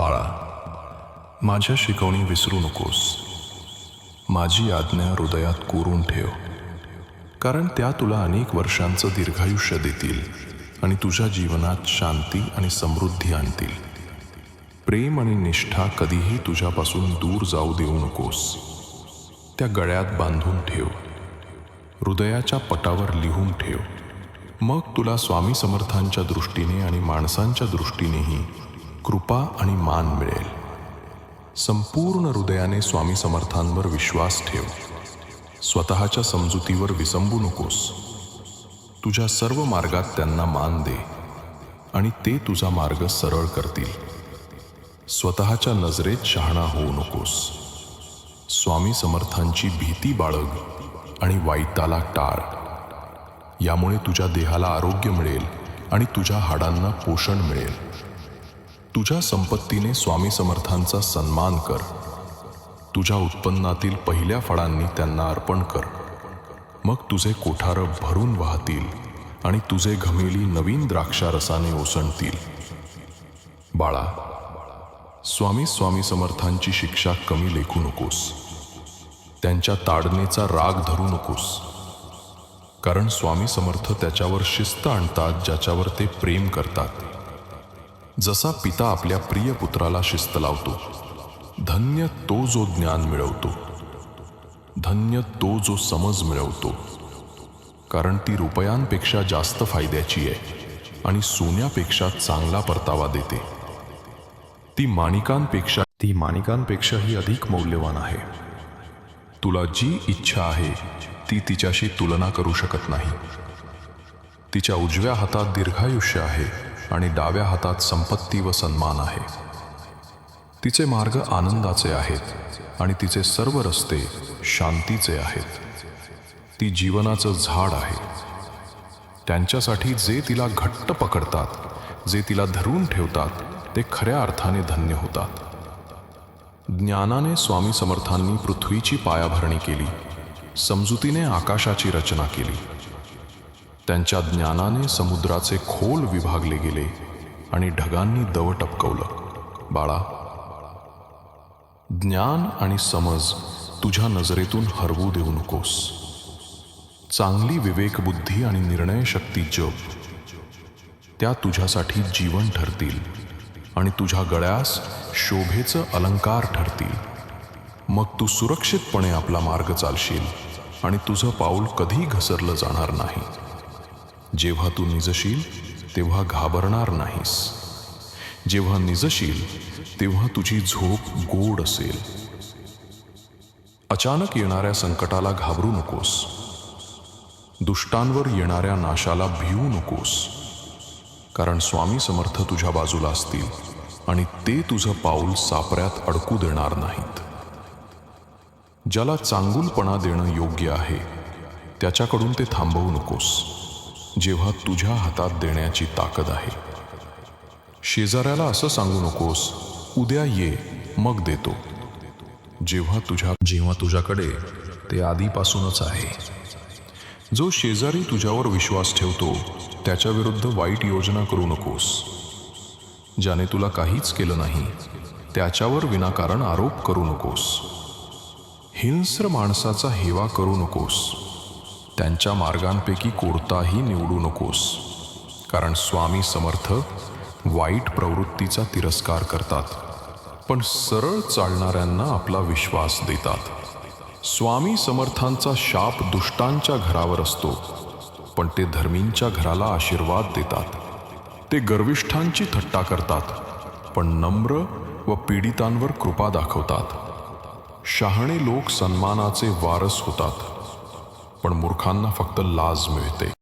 बाळा माझ्या शिकवणी विसरू नकोस माझी आज्ञा हृदयात कोरून ठेव कारण त्या तुला अनेक वर्षांचं दीर्घायुष्य देतील आणि तुझ्या जीवनात शांती आणि समृद्धी आणतील प्रेम आणि निष्ठा कधीही तुझ्यापासून दूर जाऊ देऊ नकोस त्या गळ्यात बांधून ठेव हृदयाच्या पटावर लिहून ठेव मग तुला स्वामी समर्थांच्या दृष्टीने आणि माणसांच्या दृष्टीनेही कृपा आणि मान मिळेल. संपूर्ण हृदयाने स्वामी समर्थांवर विश्वास ठेव. स्वतःच्या समजुतीवर विसंबू नकोस. तुझ्या सर्व मार्गात त्यांना मान दे आणि ते तुझा मार्ग सरळ करतील. स्वतःच्या नजरेत शहाणा होऊ नकोस. स्वामी समर्थांची भीती बाळग आणि वाईटाला टाळ. यामुळे तुझ्या देहाला आरोग्य मिळेल आणि तुझ्या हाडांना पोषण मिळेल. तुझ्या संपत्तीने स्वामी समर्थांचा सन्मान कर. तुझ्या उत्पन्नातील पहिल्या फळांनी त्यांना अर्पण कर. मग तुझे कोठारं भरून वाहतील आणि तुझे घमेली नवीन द्राक्षारसाने ओसंडतील. बाळा स्वामी स्वामी समर्थांची शिक्षा कमी लेखू नकोस. त्यांच्या ताडणेचा राग धरू नकोस. कारण स्वामी समर्थ त्याच्यावर शिस्त आणतात ज्याच्यावर ते प्रेम करतात. जसा पिता आपल्या प्रिय पुत्राला शिस्त लावतो धन्य तो जो ज्ञान मिळवतो. धन्य तो जो समज मिळवतो. कारण ती रुपयांपेक्षा जास्त फायद्याची आहे आणि सोन्यापेक्षा चांगला परतावा देते. ती माणिकांपेक्षा ती माणिकांपेक्षाही अधिक मौल्यवान आहे. तुला जी इच्छा आहे ती तिच्याशी तुलना करू शकत नाही. तिच्या उजव्या हातात दीर्घायुष्य आहे. आणि डाव्या हातात संपत्ती व सन्मान आहे. तिचे मार्ग आनंदाचे आहेत आणि तिचे सर्व रस्ते शांतीचे आहेत. ती जीवनाचं झाड आहे. त्यांच्यासाठी जे तिला घट्ट पकडतात जे तिला धरून ठेवतात ते खऱ्या अर्थाने धन्य होतात. ज्ञानाने स्वामी समर्थांनी पृथ्वीची पायाभरणी केली समजुतीने आकाशाची रचना केली त्यांच्या ज्ञानाने समुद्राचे खोल विभागले गेले आणि ढगांनी दव टपकवलं. बाळा ज्ञान आणि समज तुझ्या नजरेतून हरवू देऊ नकोस. चांगली विवेकबुद्धी आणि निर्णय शक्ती जप. त्या तुझ्यासाठी जीवन ठरतील आणि तुझ्या गळ्यास शोभेचं अलंकार ठरतील. मग तू सुरक्षितपणे आपला मार्ग चालशील आणि तुझं पाऊल कधी घसरलं जाणार नाही. जेव्हा तू निजशील तेव्हा घाबरणार नाहीस. जेव्हा निजशील तेव्हा तुझी झोप गोड असेल. अचानक येणाऱ्या संकटाला घाबरू नकोस. दुष्टांवर येणाऱ्या नाशाला भिवू नकोस. कारण स्वामी समर्थ तुझ्या बाजूला असतील आणि ते तुझं पाऊल सापऱ्यात अडकू देणार नाहीत. ज्याला चांगुलपणा देणं योग्य आहे त्याच्याकडून ते थांबवू नकोस. जेव्हा तुझ्या हातात देण्याची ताकद आहे. शेजाऱ्याला असं सांगू नकोस उद्या ये मग देतो. जेव्हा तुझ्या जेव्हा तुझ्याकडे ते आधीपासूनच आहे. जो शेजारी तुझ्यावर विश्वास ठेवतो त्याच्या विरुद्ध वाईट योजना करू नकोस. ज्याने तुला काहीच केलं नाही त्याच्यावर विनाकारण आरोप करू नकोस. हिंस्र माणसाचा हेवा करू नकोस. त्यांच्या मार्गांपैकी कोणताही निवडू नकोस. कारण स्वामी समर्थ वाईट प्रवृत्तीचा तिरस्कार करतात पण सरळ चालणाऱ्यांना आपला विश्वास देतात. स्वामी समर्थांचा शाप दुष्टांच्या घरावर असतो पण ते धर्मींच्या घराला आशीर्वाद देतात. ते गर्विष्ठांची थट्टा करतात पण नम्र व पीडितांवर कृपा दाखवतात. शहाणे लोक सन्मानाचे वारस होतात. पण मूर्खांना फक्त लाज मिळते.